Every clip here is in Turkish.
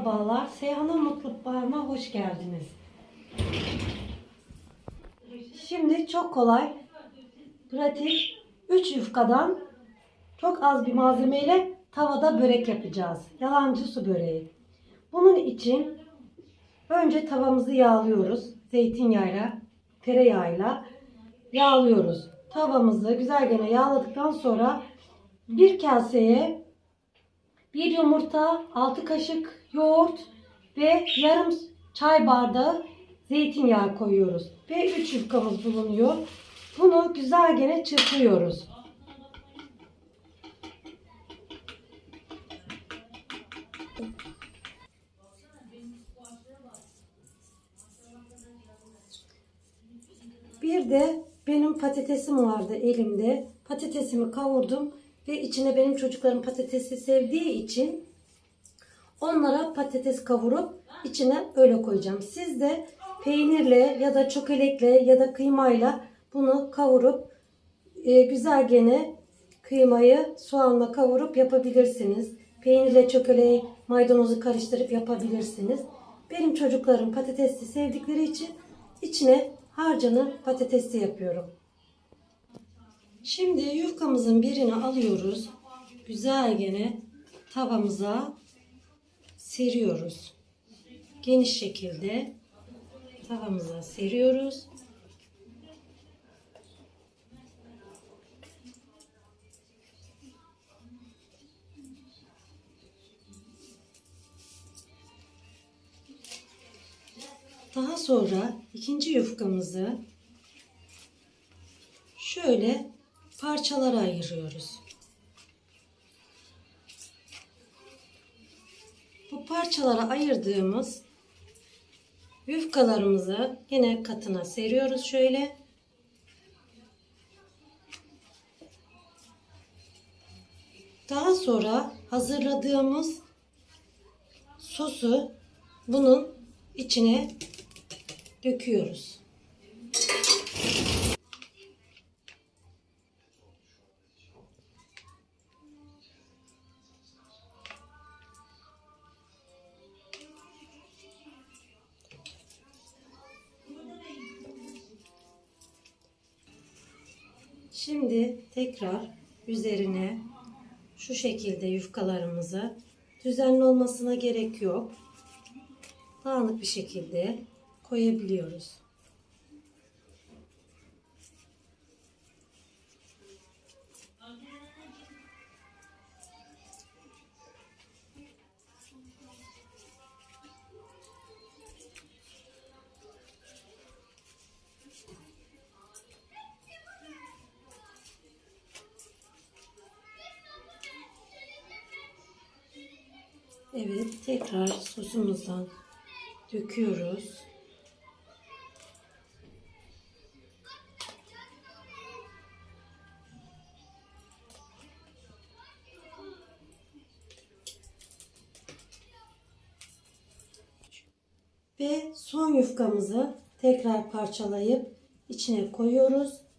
Merhabalar, Seyhan'ın Mutfağı'na hoş geldiniz. Şimdi çok kolay, pratik 3 yufkadan çok az bir malzemeyle tavada börek yapacağız. Yalancı su böreği. Bunun için önce tavamızı yağlıyoruz. Zeytinyağıyla, tereyağıyla yağlıyoruz. Tavamızı güzel gene yağladıktan sonra bir kaseye bir yumurta, 6 kaşık yoğurt ve yarım çay bardağı zeytinyağı koyuyoruz. Ve 3 yufkamız bulunuyor. Bunu güzel gene çırpıyoruz. Bir de benim patatesim vardı elimde. Patatesimi kavurdum ve içine benim çocuklarım patatesi sevdiği için onlara patates kavurup içine öyle koyacağım. Siz de peynirle ya da çökelekle ya da kıymayla bunu kavurup e, güzel gene kıymayı soğanla kavurup yapabilirsiniz. Peynirle çökeleği maydanozu karıştırıp yapabilirsiniz. Benim çocuklarım patatesi sevdikleri için içine harcanı patatesli yapıyorum. Şimdi yufkamızın birini alıyoruz. Güzel gene tavamıza seriyoruz. Geniş şekilde tavamıza seriyoruz. Daha sonra ikinci yufkamızı şöyle parçalara ayırıyoruz. Parçalara ayırdığımız yufkalarımızı yine katına seriyoruz şöyle. Daha sonra hazırladığımız sosu bunun içine döküyoruz. Şimdi tekrar üzerine şu şekilde yufkalarımızı düzenli olmasına gerek yok. Dağınık bir şekilde koyabiliyoruz. Evet, tekrar sosumuzdan döküyoruz. Ve son yufkamızı tekrar parçalayıp içine koyuyoruz.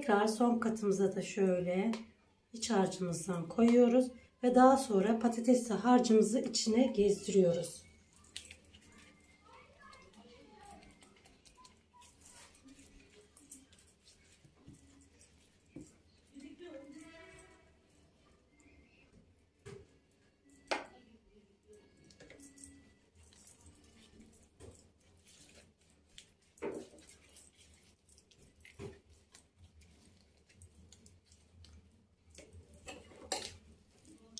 Tekrar son katımıza da şöyle iç harcımızdan koyuyoruz ve daha sonra patatesli harcımızı içine gezdiriyoruz.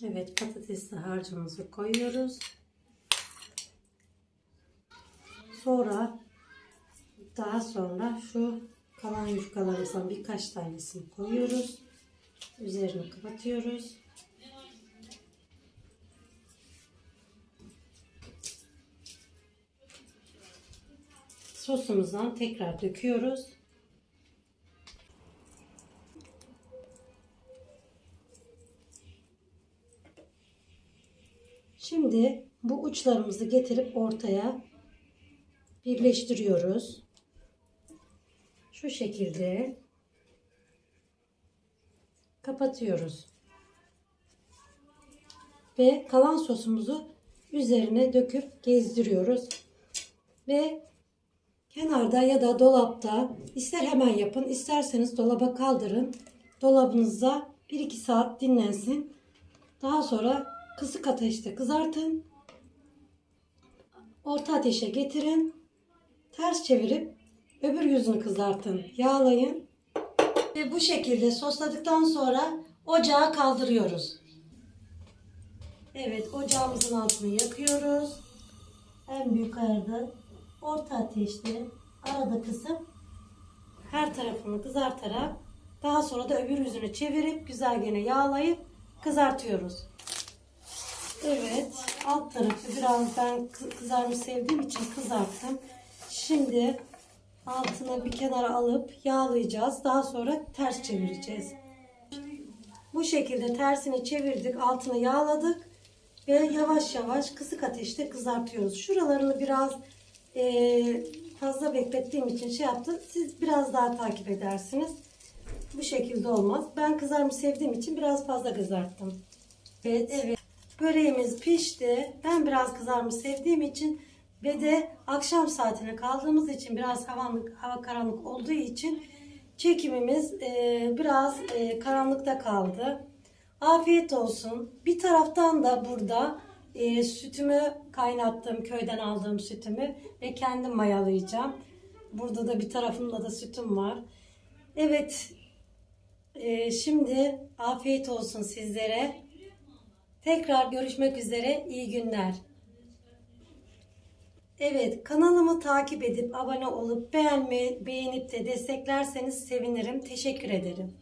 Evet patatesli harcımızı koyuyoruz. Sonra daha sonra şu kalan yufkalarımızdan birkaç tanesini koyuyoruz. Üzerini kapatıyoruz. Sosumuzdan tekrar döküyoruz. Şimdi bu uçlarımızı getirip ortaya birleştiriyoruz. Şu şekilde kapatıyoruz. Ve kalan sosumuzu üzerine döküp gezdiriyoruz. Ve kenarda ya da dolapta ister hemen yapın isterseniz dolaba kaldırın. Dolabınızda 1-2 saat dinlensin. Daha sonra kısık ateşte kızartın. Orta ateşe getirin. Ters çevirip öbür yüzünü kızartın. Yağlayın. Ve bu şekilde sosladıktan sonra ocağa kaldırıyoruz. Evet ocağımızın altını yakıyoruz. En büyük ayarda orta ateşte arada kısıp her tarafını kızartarak daha sonra da öbür yüzünü çevirip güzel gene yağlayıp kızartıyoruz. Evet alt tarafı biraz ben kı- kızarmış sevdiğim için kızarttım. Şimdi altına bir kenara alıp yağlayacağız. Daha sonra ters çevireceğiz. Bu şekilde tersini çevirdik, altını yağladık ve yavaş yavaş kısık ateşte kızartıyoruz. Şuralarını biraz eee, fazla beklettiğim için şey yaptım. Siz biraz daha takip edersiniz. Bu şekilde olmaz. Ben kızarmış sevdiğim için biraz fazla kızarttım. Evet, evet. Böreğimiz pişti. Ben biraz kızarmış sevdiğim için ve de akşam saatine kaldığımız için biraz havanlık, hava karanlık olduğu için çekimimiz eee, biraz eee, karanlıkta kaldı. Afiyet olsun. Bir taraftan da burada eee, sütümü kaynattım. Köyden aldığım sütümü ve kendim mayalayacağım. Burada da bir tarafımda da sütüm var. Evet. eee, şimdi afiyet olsun sizlere. Tekrar görüşmek üzere. İyi günler. Evet, kanalımı takip edip abone olup beğenmeyi, beğenip de desteklerseniz sevinirim. Teşekkür ederim.